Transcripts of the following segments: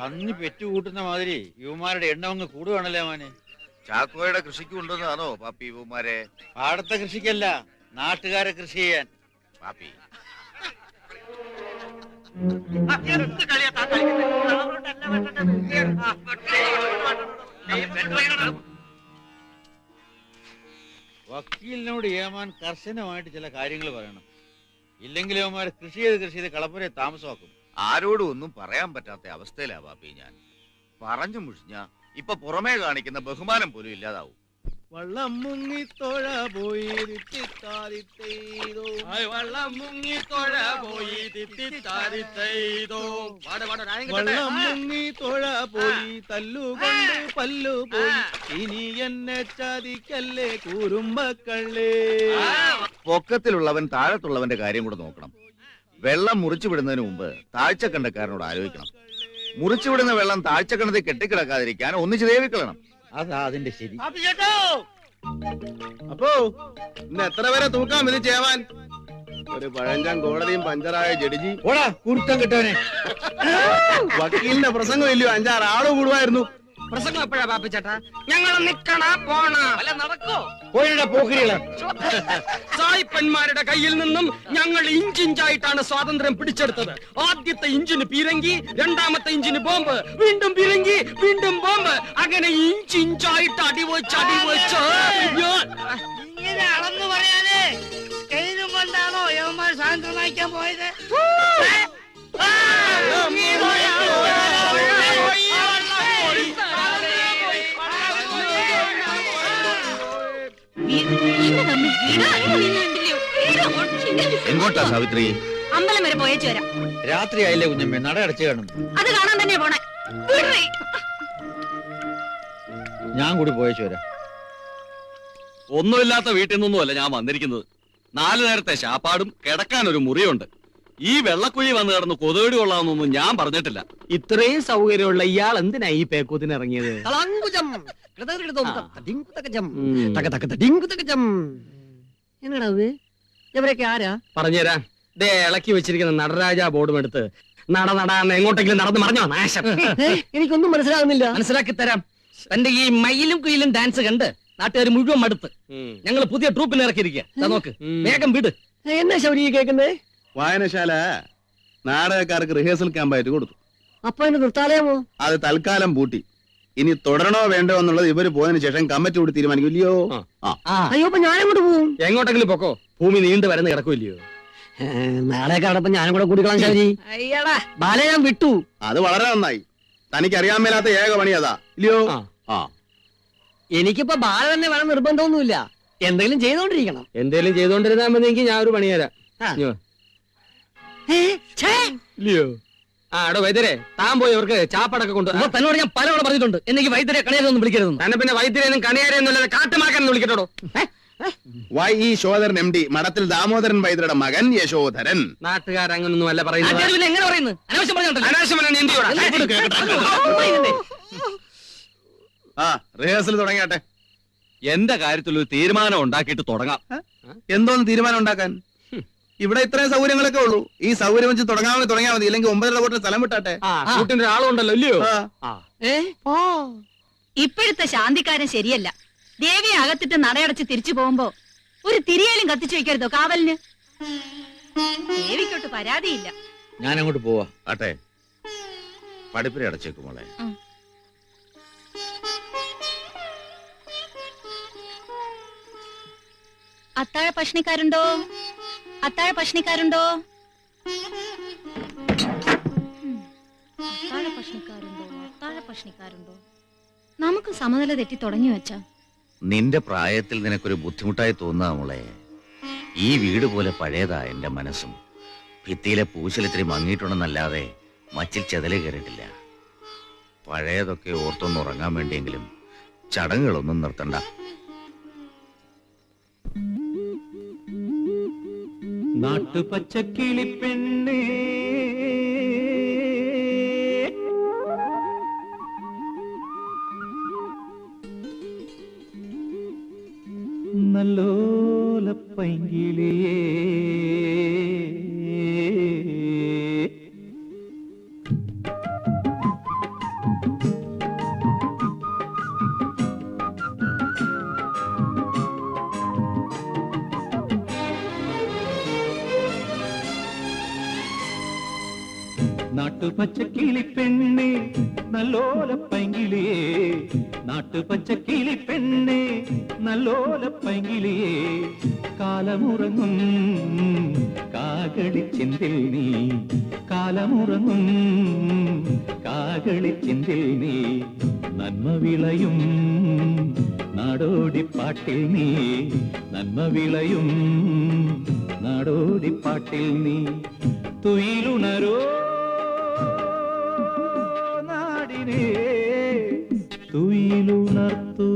പന്നി പെറ്റുകൂട്ടുന്ന മാതിരി യുവമാരുടെ എണ്ണം അങ്ങ് കൂടുവാണല്ലേ മോനെ? ചാക്കോയുടെ കൃഷിക്ക് കൊണ്ടുവന്നതാണോ പാപ്പി യുവമാരെ? പാടത്തെ കൃഷിക്കല്ല നാട്ടുകാരെ കൃഷി ചെയ്യാൻ. പാപ്പി. വക്കീലിനോട് ഏമാൻ കർശനമായിട്ട് ചില കാര്യങ്ങൾ പറയണം. ഇല്ലെങ്കിൽ യുവമാർ കൃഷി ചെയ്ത് കൃഷി ചെയ്ത് കളപ്പുരെ താമസമാക്കും. ആരോടും ഒന്നും പറയാൻ പറ്റാത്ത അവസ്ഥയിലാ ബാപ്പി ഞാൻ. പറഞ്ഞു മുഷിഞ്ഞ ഇപ്പൊ പുറമേ കാണിക്കുന്ന ബഹുമാനം പോലും ഇല്ലാതാവും. വള്ളം മുങ്ങി തൊഴ പോയി. വള്ളം മുങ്ങി തൊഴ പോയി തിത്തിത്താരിത്തെയ്തോ. പാട് പാട് വള്ളം മുങ്ങി തൊഴ പോയി തല്ലുകൊണ്ട് പല്ലു പോയി. ഇനി എന്നെ ചതിക്കല്ലേ കുറുമ്പക്കള്ളേ. പൊക്കത്തിലുള്ളവൻ താഴത്തുള്ളവന്റെ കാര്യം കൂടെ നോക്കണം. വെള്ളം മുറിച്ചു വിടുന്നതിന് മുമ്പ് താഴ്ചക്കണ്ടക്കാരനോട് ആലോചിക്കണം. മുറിച്ചു വിടുന്ന വെള്ളം താഴ്ചക്കണ്ടത്തിൽ കെട്ടിക്കിടക്കാതിരിക്കാൻ ഒന്നിച്ച് ദേവിക്കളണം. അതാ അതിന്റെ ശരി. അപ്പോ ഇന്ന് എത്ര വരെ തൂക്കാം ഇത് ചേവാൻ? ഒരു പഴഞ്ചാൻ കോടതിയും പഞ്ചറായ ജഡ്ജി. ഓടാ കുരുത്തം കിട്ടവനെ. വക്കീലിന്റെ പ്രസംഗം ഇല്ലയോ അഞ്ചാറ് ആൾ കൂടുമായിരുന്നു പ്രസംഗം എപ്പോഴാ പാപ്പിച്ചേട്ടാ ഞങ്ങൾ നിക്കണ പോണ. അല്ല നടക്കോ. പോയിട പോക്കിരികൾ. സായിപ്പന്മാരുടെ കയ്യിൽ നിന്നും ഞങ്ങൾ ഇഞ്ചിഞ്ചായിട്ടാണ് സ്വാതന്ത്ര്യം പിടിച്ചെടുത്തത്. ആദ്യത്തെ ഇഞ്ചിന് പീരങ്കി രണ്ടാമത്തെ ഇഞ്ചിന് ബോംബ് വീണ്ടും പീരങ്കി വീണ്ടും ബോംബ്. അങ്ങനെ ഇഞ്ചിഞ്ചായിട്ട് അടിവച്ച് അടിവച്ച് ഇങ്ങനെ അളന്നു പറയാനേ കയ്യിലും കൊണ്ടാണോ യവന്മാർ സ്വാതന്ത്ര്യം വായിക്കാൻ പോയത്? എങ്ങോട്ടാ സാവിത്രി? അമ്പലം വരെ പോയേച്ചു വരാം. രാത്രി ആയില്ലേ കുഞ്ഞമ്മേ? നട അടച്ചു കാണും. അത് കാണാൻ തന്നെ പോണേ. ഞാൻ കൂടി പോയേച്ചു വരാം. ഒന്നുമില്ലാത്ത വീട്ടിൽ നിന്നൊന്നുമല്ല ഞാൻ വന്നിരിക്കുന്നത്. നാലു നേരത്തെ ശാപ്പാടും കിടക്കാൻ ഒരു മുറിയുണ്ട്. ഈ വെള്ളക്കുഴി വന്ന് കിടന്ന് കൊതേടി കൊള്ളാമെന്നൊന്നും ഞാൻ പറഞ്ഞിട്ടില്ല. ഇത്രയും സൗകര്യമുള്ള ഇയാൾ എന്തിനാ ഈ പേക്കൂത്തിന് ഇറങ്ങിയത്? തളങ്കുജം എന്നടാ ഇവരൊക്കെ ആരാ? പറഞ്ഞുതരാം. ദേ ഇളക്കി വെച്ചിരിക്കുന്ന നടരാജ ബോർഡും എടുത്ത് നട നടാന്ന് എങ്ങോട്ടെങ്കിലും നടന്ന് മറിഞ്ഞോ? നാശം. എനിക്കൊന്നും മനസ്സിലാകുന്നില്ല മനസ്സിലാക്കി തരാം. തന്റെ ഈ മയിലും കുയിലും ഡാൻസ് കണ്ട് നാട്ടുകാർ മുഴുവൻ മടുത്ത്. ഞങ്ങൾ പുതിയ ട്രൂപ്പിന് ഇറക്കിയിരിക്കുക നോക്ക് വേഗം വിട്. എന്നാ ശൗരി കേൾക്കുന്നേ? വായനശാല നാടകക്കാർക്ക് റിഹേഴ്സൽ ക്യാമ്പായിട്ട് കൊടുത്തു. അപ്പൊ അതിന് നിർത്താലയമോ? അത് തൽക്കാലം പൂട്ടി. ഇനി തുടരണോ വേണ്ടോ എന്നുള്ളത് ഇവർ പോയതിനു ശേഷം കമ്മിറ്റി കൂടി തീരുമാനിക്കില്ലയോ? ഇല്ലയോ അയ്യോ അപ്പൊ ഞാനങ്ങോട്ട് പോകും എങ്ങോട്ടെങ്കിലും പൊക്കോ. ഭൂമി നീണ്ടു വരുന്ന കിടക്കില്ലയോ നാളെ കടപ്പം ഞാനും കൂടെ കൂടിക്കളാം ശൗരി അയ്യടാ. ബാല ഞാൻ വിട്ടു. അത് വളരെ നന്നായി. തനിക്ക് അറിയാൻ മേലാത്ത ഏക പണി അതാ. ഇല്ലയോ? ആ. എനിക്കിപ്പോ ബാല തന്നെ വേണം നിർബന്ധമൊന്നുമില്ല. എന്തെങ്കിലും ചെയ്തോണ്ടിരിക്കണം. എന്തെങ്കിലും ചെയ്തോണ്ടിരുന്നാ എനിക്ക് ഞാൻ ഒരു പണി തരാം ഇല്ലയോ? ആ എടോ വൈദ്യരെ താൻ പോയി അവർക്ക് ചാപ്പടൊക്കെ കൊണ്ട് തന്നോട് ഞാൻ പലവണ പറഞ്ഞിട്ടുണ്ട്. എനിക്ക് വൈദ്യരെ കണിയാതൊന്നും വിളിക്കരുത് തന്നെ പിന്നെ വൈദ്യരെയും കണിയാരെയും അല്ലാതെ കാട്ടുമാക്കാൻ വിളിക്കട്ടോ വൈ ഇ ശോധരൻ എം ഡി മഠത്തിൽ ദാമോദരൻ വൈദ്യരുടെ മകൻ യശോധരൻ. നാട്ടുകാരങ്ങനൊന്നും അല്ല പറയുന്നത്. എങ്ങനെ പറയുന്നു അനാവശ്യം പറഞ്ഞോണ്ടല്ലോ അനാവശ്യമാണ് നീ എന്ത് ആ റിഹേഴ്സൽ തുടങ്ങിയാട്ടെ. എന്റെ കാര്യത്തിൽ ഒരു തീരുമാനം ഉണ്ടാക്കിയിട്ട് തുടങ്ങാം? എന്തോന്ന് തീരുമാനം ഉണ്ടാക്കാൻ? ഇവിടെ ഇത്രയും സൗകര്യങ്ങളൊക്കെ ഉള്ളൂ. ഈ സൗകര്യം വെച്ച് തുടങ്ങാമെങ്കിൽ തുടങ്ങിയാൽ മതി. ഇല്ലെങ്കിൽ ഒമ്പതര കോട്ടിന് സ്ഥലം വിട്ടാട്ടെ. ആ കൂട്ടിന് ഒരാളുണ്ടല്ലോ അല്ലയോ ഇപ്പോഴത്തെ ശാന്തിക്കാരൻ ശരിയല്ല. ദേവിയെ അകത്തിട്ട് നടയടച്ച് തിരിച്ചു പോകുമ്പോ ഒരു തിരിയേലും കത്തിച്ചു വെക്കരുതോ കാവലിന്? ദേവിക്കോട്ട് പരാതിയില്ല. ഞാൻ അങ്ങോട്ട് പോവാ. ആട്ടെ. പഠിപ്പിനെ അടച്ചേക്കും മോളെ. അത്താഴ ഭക്ഷണിക്കാരുണ്ടോ? അത്താഴ ഭക്ഷണിക്കാരുണ്ടോ. അത്താഴ ഭക്ഷണിക്കാരുണ്ടോ അത്താഴ ഭക്ഷണിക്കാരുണ്ടോ നമുക്ക് സമനില തെറ്റി തുടങ്ങി വെച്ചാ. നിന്റെ പ്രായത്തിൽ നിനക്കൊരു ബുദ്ധിമുട്ടായി തോന്നുക മോളെ. ഈ വീട് പോലെ പഴയതാ എന്റെ മനസ്സും. ഭിത്തിയിലെ പൂശലിത്തിരി മങ്ങിയിട്ടുണ്ടെന്നല്ലാതെ മച്ചിൽ ചെതൽ കയറിയിട്ടില്ല. പഴയതൊക്കെ ഓർത്തൊന്ന് ഉറങ്ങാൻ വേണ്ടിയെങ്കിലും ചടങ്ങുകളൊന്നും നിർത്തണ്ട. നാട്ടുപച്ചക്കിളിപ്പെണ്ണേ. നല്ലോലപ്പൈങ്കിളിയേ നാട്ടുപച്ചക്കിളിപ്പെണ്ണേ നല്ലോല പൈങ്കിളിയേ നാട്ടുപച്ചക്കിളിപ്പെണ്ണേ നല്ലോല പൈങ്കിളിയേ കാലമുറങ്ങും കാകളിച്ചിന്തിൽ നീ. കാലമുറങ്ങും കാകളി ചിന്തിൽ നീ. നന്മ വിളയും നാടോടിപ്പാട്ടിൽ നീ. നന്മ വിളയും നാടോടിപ്പാട്ടിൽ നീ. തുയിലുണരോ നാടിനെ തുയിലുണർത്തൂ.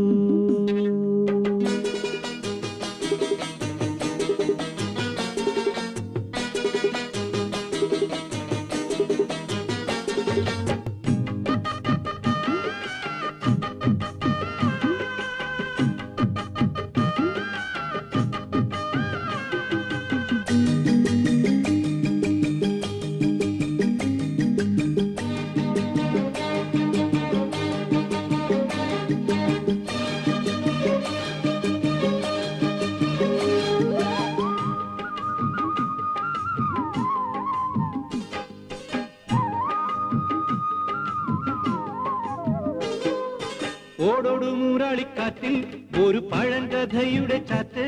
ഓടോടു മൂരാളിക്കാറ്റിൽ ഒരു പഴങ്കഥയുടെ ചാറ്റ്.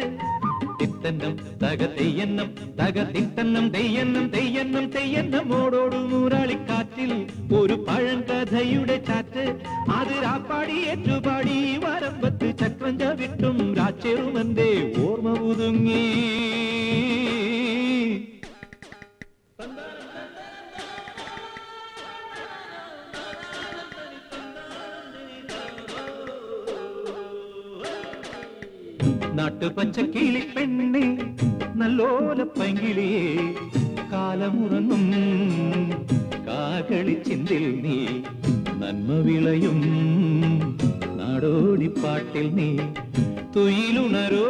തിത്തന്നം തക തെയ്യന്നം തക തിത്തന്നം തെയ്യന്നം തെയ്യന്നം തെയ്യന്നം ഓടോടു ഊരാളിക്കാറ്റിൽ ഒരു പഴങ്കഥയുടെ ചാറ്റ്. അത് രാപ്പാടി ഏറ്റുപാടി വരമ്പത്ത് ചക്രം ചവിട്ടും രാച്ചെറുമന്റെ ഓർമ്മ പുതുങ്ങി. നാട്ടുപച്ചക്കിളി പെണ്ണെ നല്ലോല പൈങ്കിളിയേ കാലമുറങ്ങും. കാകളി ചിന്തിൽ നീ നന്മ വിളയും. നാടോടിപ്പാട്ടിൽ നീ തുയിലുണരോ.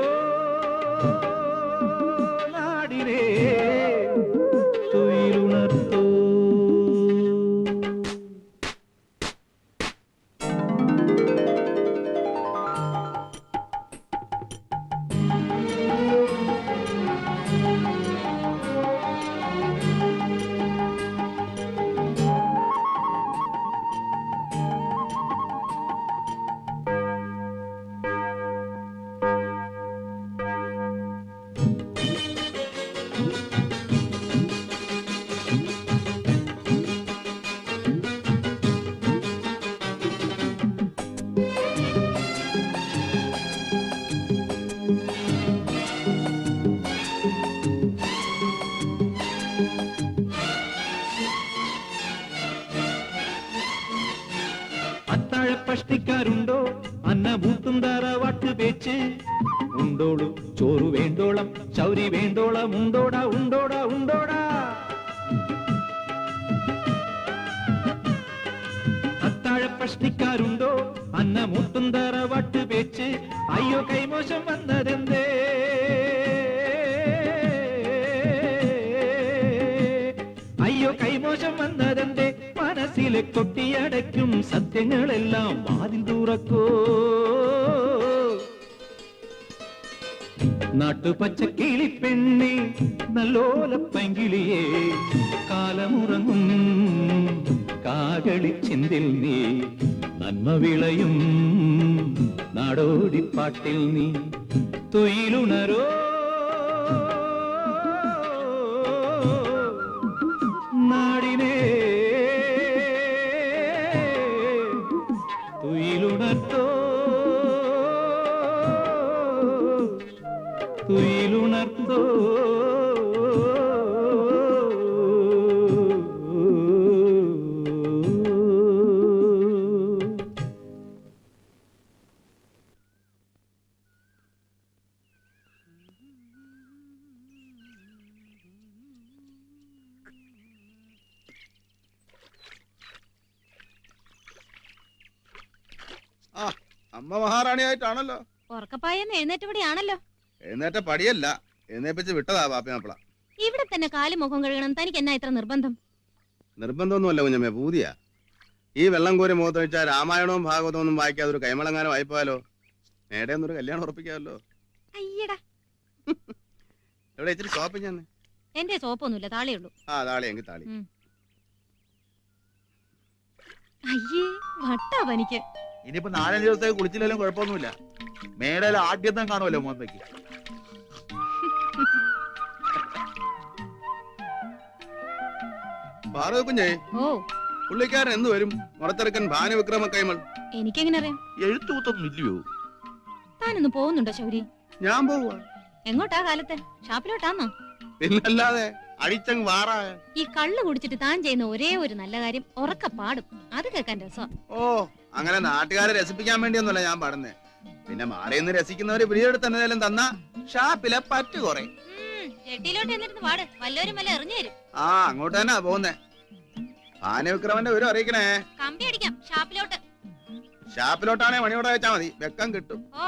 അന്നഭൂത്തും തറവാട്ട് പേച്ച്. ഉണ്ടോളു ചോറ് വേണ്ടോളം ചൗരി വേണ്ടോളം ഉണ്ടോടാ ഉണ്ടോടാ ഉണ്ടോടാ. അന്ന അന്നമൂത്തും തറവാട്ട് പേച്ച്. അയ്യോ കൈമോശം വന്നതെന്തേ? അയ്യോ കൈമോശം വന്നതെന്തേ? മനസ്സിലെ കൊട്ടിയടയ്ക്കും സത്യങ്ങളെല്ലാം വാതിൽ തുറക്കോ. നാട്ടുപച്ചക്കിളി പെണ്ണി നല്ലോല പൈങ്കിളിയേ കാലമുറങ്ങും കാകളി ചിന്തിൽ നീ. നന്മ വിളയും നാടോടിപ്പാട്ടിൽ നീ. തൊയിലുണരോ തുയിലുണർത്തോ അമ്മ മഹാറാണിയായിട്ടാണല്ലോ. ഉറക്കപ്പായെന്ന് എഴുന്നേറ്റപടിയാണല്ലോ എഴുന്നേറ്റ പടിയല്ല. എഴുന്നേപ്പിച്ച് വിട്ടതാ പാപ്പിയാപ്പിള ഇവിടെ തന്നെ കാലും മുഖം കഴുകണം. തനിക്ക് എന്നാ ഇത്ര നിർബന്ധം? നിർബന്ധമൊന്നുമല്ല കുഞ്ഞമ്മേ പൂതിയാ. ഈ വെള്ളം കോരി മുഖത്ത് വെച്ചാൽ രാമായണവും ഭാഗവതവും ഒന്നും വായിക്കാതെ ഒരു കൈമളങ്ങാനം വായിപ്പോയാലോ നേടെ ഒന്നൊരു കല്യാണം ഉറപ്പിക്കാമല്ലോ. അയ്യടാ. എവിടെ ഇച്ചിരി ഷോപ്പിംഗ് ഞാൻ എന്റെ സോപ്പൊന്നുമില്ല താളേ ഉള്ളൂ. ആ താളി എങ്കിൽ താളി. ഉം. അയ്യേ വട്ടാ പനിക്ക്. ഇനിയിപ്പോ നാലഞ്ച് ദിവസത്തേക്ക് കുളിച്ചില്ലെങ്കിലും കുഴപ്പമൊന്നുമില്ല. മേടയിൽ ആദ്യത്തെ കാണുമല്ലോ മോന്തയ്ക്ക്. പാറു കുഞ്ഞേ ഓ. പുള്ളിക്കാരൻ എന്ന് വരും? മുറത്തിറക്കൻ ഭാനവിക്രമ കൈമൾ എനിക്കെങ്ങനെ അറിയാം എഴുത്തുകൂത്തൊന്നും ഇല്ലയോ താനൊന്ന് പോകുന്നുണ്ടോ ശൗരി? ഞാൻ പോവുക എങ്ങോട്ടാ കാലത്തെ? ഷാപ്പിലോട്ടാന്നോ? പിന്നല്ലാതെ അടിച്ചങ് വാറാ ഈ കള്ളു കുടിച്ചിട്ട് താൻ ചെയ്യുന്ന ഒരേ ഒരു നല്ല കാര്യം ഉറക്ക പാടും. അത് കേൾക്കാൻ രസം ഓ അങ്ങനെ നാട്ടുകാരെ രസിപ്പിക്കാൻ വേണ്ടിയൊന്നുമല്ല ഞാൻ പാടുന്നേ. പിന്നെ മാറിയെന്ന് രസിക്കുന്നവര് പിടിയെടുത്ത് എന്തെങ്കിലും തന്ന ഷാപ്പിലെ പറ്റു കൊറ ജെട്ടിയിലോട്ട് എന്നിരുന്ന് പാട് വല്ലവരും വല്ല എറിഞ്ഞു തരും. ആ അങ്ങോട്ട് തന്നെ പോകുന്നേ. ആനവിക്രമന്റെ ഒരു അറിയിക്കണേ. കമ്പി അടിക്കാം ഷാപ്പിലോട്ട്. ഷാപ്പിലോട്ടാണെ മണിയോടെ വെച്ചാ മതി. വെക്കം കിട്ടും. ഓ.